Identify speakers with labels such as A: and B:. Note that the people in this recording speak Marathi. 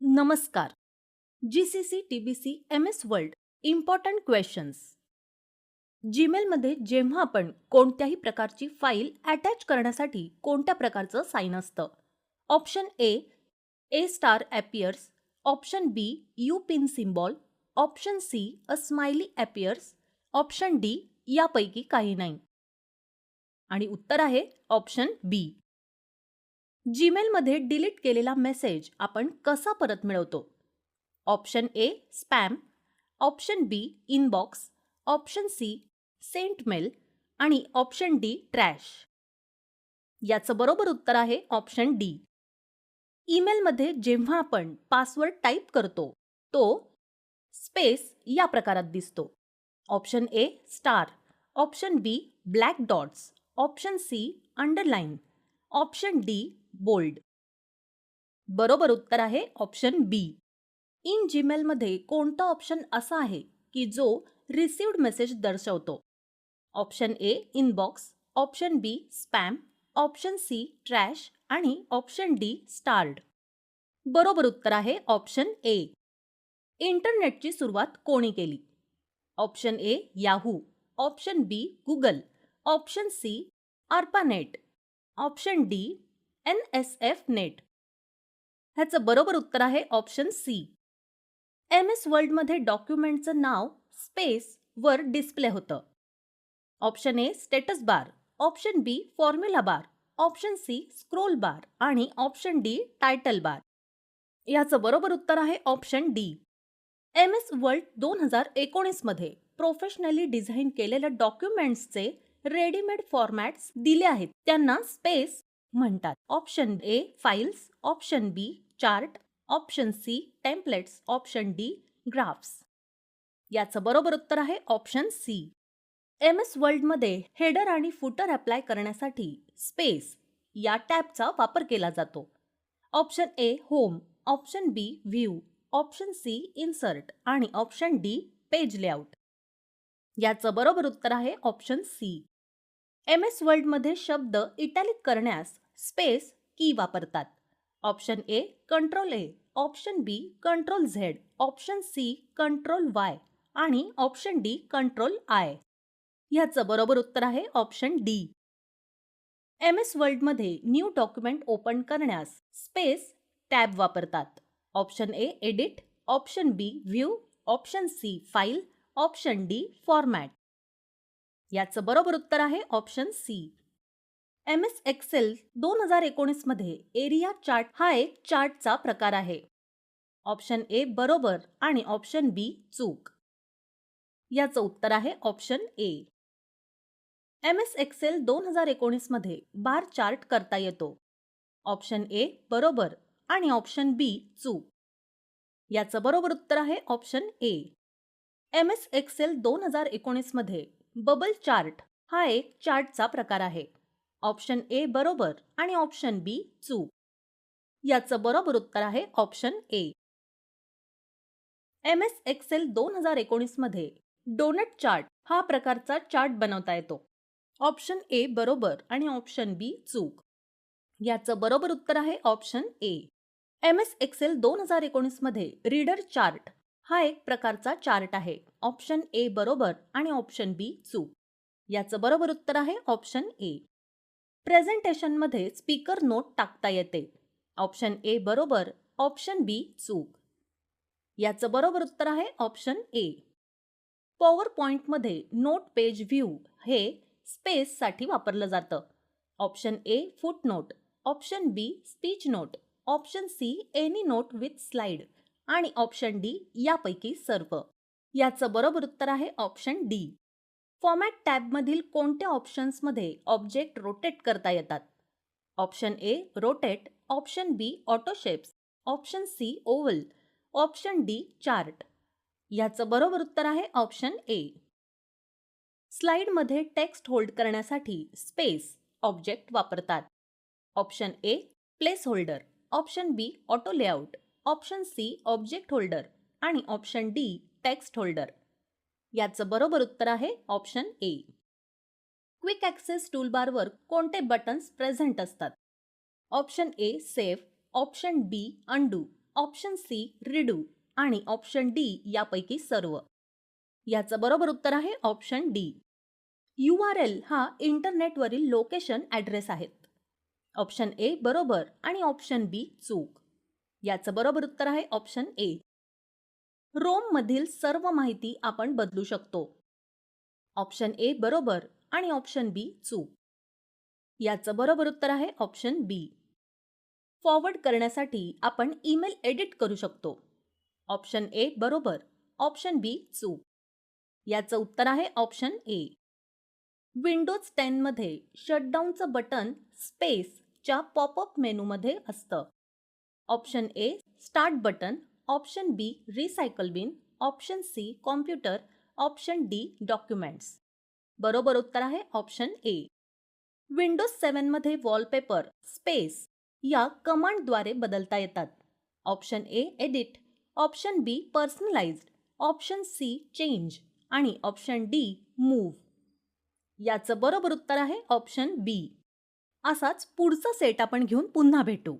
A: नमस्कार. G C C T B C M S world important questions जीमेलमध्ये जेव्हा आपण कोणत्याही प्रकारची फाईल अटॅच करण्यासाठी कोणत्या प्रकारचं साईन असतं? Option A a star appears option B U pin symbol option C a smiley appears option D यापैकी काही नाही. आणि उत्तर आहे ऑप्शन बी जीमेलमध्ये डिलीट केलेला मेसेज आपण कसा परत मिळवतो? Option A spam option B inbox option C sent mail आणि ऑप्शन डी ट्रॅश याचं बरोबर उत्तर आहे ऑप्शन डी ईमेलमध्ये जेव्हा आपण पासवर्ड टाईप करतो तो स्पेस या प्रकारात दिसतो. Option A star option B black dots option C underline option D bold. बरोबर उत्तर आहे ऑप्शन बी इन जीमेलमध्ये कोणता ऑप्शन असा आहे की जो रिसिव्ड मेसेज दर्शवतो? Option A inbox option B spam option C trash आणि ऑप्शन डी स्टार्ड बरोबर उत्तर आहे ऑप्शन ए इंटरनेटची सुरुवात कोणी केली? Option A Yahoo option B Google option C ARPANET option D N S F net ह्याचं बरोबर उत्तर आहे ऑप्शन सी एम एस वर्ल्डमध्ये डॉक्युमेंटचं नाव स्पेस वर डिस्प्ले होतं. Option A status bar option B formula bar option C scroll bar आणि ऑप्शन डी टायटल बार याचं बरोबर उत्तर आहे option D M S Word दोन हजार एकोणीसमध्ये प्रोफेशनली डिझाईन केलेल्या डॉक्युमेंट्सचे रेडीमेड फॉर्मॅट्स दिले आहेत. त्यांना स्पेस म्हणतात. Option A files option B chart option C templates option D graphs याचं बरोबर उत्तर आहे ऑप्शन सी एम एस वर्ल्डमध्ये हेडर आणि फुटर अप्लाय करण्यासाठी स्पेस या टॅबचा वापर केला जातो. Option A home option B view option C insert आणि ऑप्शन डी पेज लेआउट याचं बरोबर उत्तर आहे ऑप्शन सी एम एस वर्ल्डमध्ये शब्द इटॅलिक करण्यास स्पेस की वापरतात. Option A control A option B control Z option C control Y आणि ऑप्शन डी कंट्रोल आय. ह्याचं बरोबर उत्तर आहे ऑप्शन डी. एम एस वर्ल्डमध्ये न्यू डॉक्युमेंट ओपन करण्यास स्पेस टॅब वापरतात. Option A edit option B view option C file option D format. याचं बरोबर उत्तर आहे option C M S Excel दोन हजार एकोणीसमध्ये एरिया चार्ट हा एक चार्टचा प्रकार आहे. ऑप्शन ए बरोबर आणि ऑप्शन बी चूक. याचं उत्तर आहे option A M S Excel दोन हजार एकोणीसमध्ये बार चार्ट करता येतो. ऑप्शन ए बरोबर आणि ऑप्शन बी चूक. याचं बरोबर उत्तर आहे option A M S Excel दोन हजार एकोणीसमध्ये बबल चार्ट हा एक चार्टचा प्रकार आहे. ऑप्शन ए बरोबर आणि ऑप्शन बी चूक. याचं बरोबर उत्तर आहे option A. M S Excel दोन हजार एकोणीसमध्ये डोनट चार्ट हा प्रकारचा चार्ट बनवता येतो. ऑप्शन ए बरोबर आणि ऑप्शन बी चूक. याचं बरोबर उत्तर आहे option A. M S Excel दोन हजार एकोणीसमध्ये रीडर चार्ट हा एक प्रकारचा चार्ट आहे. ऑप्शन ए बरोबर आणि ऑप्शन बी चूक. याचं बरोबर उत्तर आहे ऑप्शन ए. प्रेझेंटेशनमध्ये स्पीकर नोट टाकता येते. ऑप्शन ए बरोबर ऑप्शन बी चूक. याचं बरोबर उत्तर आहे ऑप्शन ए. पॉवर पॉईंटमध्ये नोट पेज व्ह्यू हे स्पेससाठी वापरलं जातं. Option A foot note option B speech note option C any note with slide आणि ऑप्शन डी यापैकी सर्व. याचं बरोबर उत्तर आहे ऑप्शन डी. फॉर्मॅट टॅबमधील कोणत्या ऑप्शन्समध्ये ऑब्जेक्ट रोटेट करता येतात? Option A rotate. Option B autoshapes option C oval. Option D chart. याचं बरोबर उत्तर आहे ऑप्शन ए. स्लाइडमध्ये टेक्स्ट होल्ड करण्यासाठी स्पेस ऑब्जेक्ट वापरतात. Option A placeholder option B auto layout. Option C object holder आणि ऑप्शन डी टेक्स्ट होल्डर. याचं बरोबर उत्तर आहे ऑप्शन ए. क्विक ॲक्सेस टूलबारवर कोणते बटन्स प्रेझेंट असतात? Option A save. Option B undo. Option C redo. आणि ऑप्शन डी यापैकी सर्व. याचं बरोबर उत्तर आहे option D. U R L हा इंटरनेटवरील लोकेशन ॲड्रेस आहेत. ऑप्शन ए बरोबर आणि ऑप्शन बी चूक. याचं बरोबर उत्तर आहे ऑप्शन ए रोममधील सर्व माहिती आपण बदलू शकतो. ऑप्शन ए बरोबर आणि ऑप्शन बी चूक. याचं बरोबर उत्तर आहे ऑप्शन बी फॉरवर्ड करण्यासाठी आपण ईमेल एडिट करू शकतो. ऑप्शन ए बरोबर ऑप्शन बी चूक. याचं उत्तर आहे ऑप्शन ए विंडोज टेनमध्ये शटडाऊनचं बटन स्पेसच्या पॉपअप मेनूमध्ये असतं. Option A start button. Option B recycle bin. Option C computer. Option D documents. बरोबर उत्तर आहे ऑप्शन ए. विंडोज सेवनमध्ये वॉलपेपर स्पेस या कमांडद्वारे बदलता येतात. Option A edit. Option B personalized. Option C change. आणि ऑप्शन डी मूव्ह. याचं बरोबर उत्तर आहे ऑप्शन बी. असाच पुढचा सेट आपण घेऊन पुन्हा भेटू.